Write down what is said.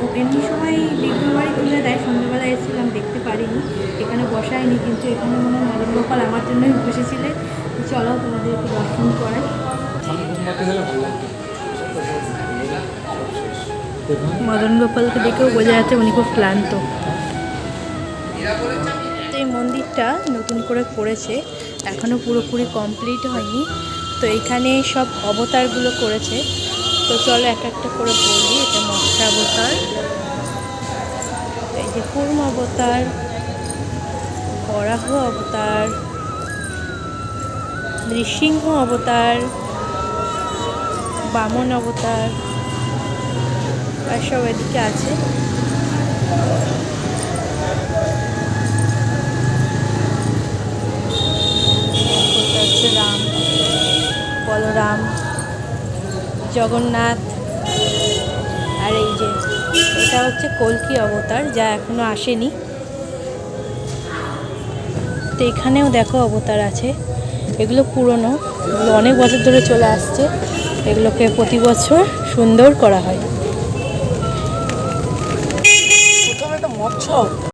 তো এমনি সময় বিঘ্নবাড়ি তুলে দেয়। সন্ধ্যেবেলা এসেছিলাম দেখতে পারিনি। এখানে বসায়নি কিন্তু এখানে মনে হয় নরেন গোপাল আমার জন্যই বসেছিলে। চলো তোমাদের একটু দর্শন করে মদন গোপালকে দেখেও বোঝা যাচ্ছে উনি খুব ক্লান্ত। এই মন্দিরটা নতুন করে করেছে। এখনও পুরোপুরি কমপ্লিট হয়নি। তো এখানে সব অবতারগুলো করেছে। তো চলো এক একটা করে বলি, এটা মৎস্য অবতার। এই যে কুর্ম অবতার বরাহ অবতার, নৃসিংহ অবতার, বামন অবতার, আর সব এদিকে আছে। রাম, বলরাম। জগন্নাথ। আর এই যে, এটা হচ্ছে কলকি অবতার, যা এখনও আসেনি। তো এখানেও দেখো অবতার আছে। এগুলো পুরনো, এগুলো অনেক বছর ধরে চলে আসছে। এগুলোকে প্রতি বছর সুন্দর করা হয়। মৎস্য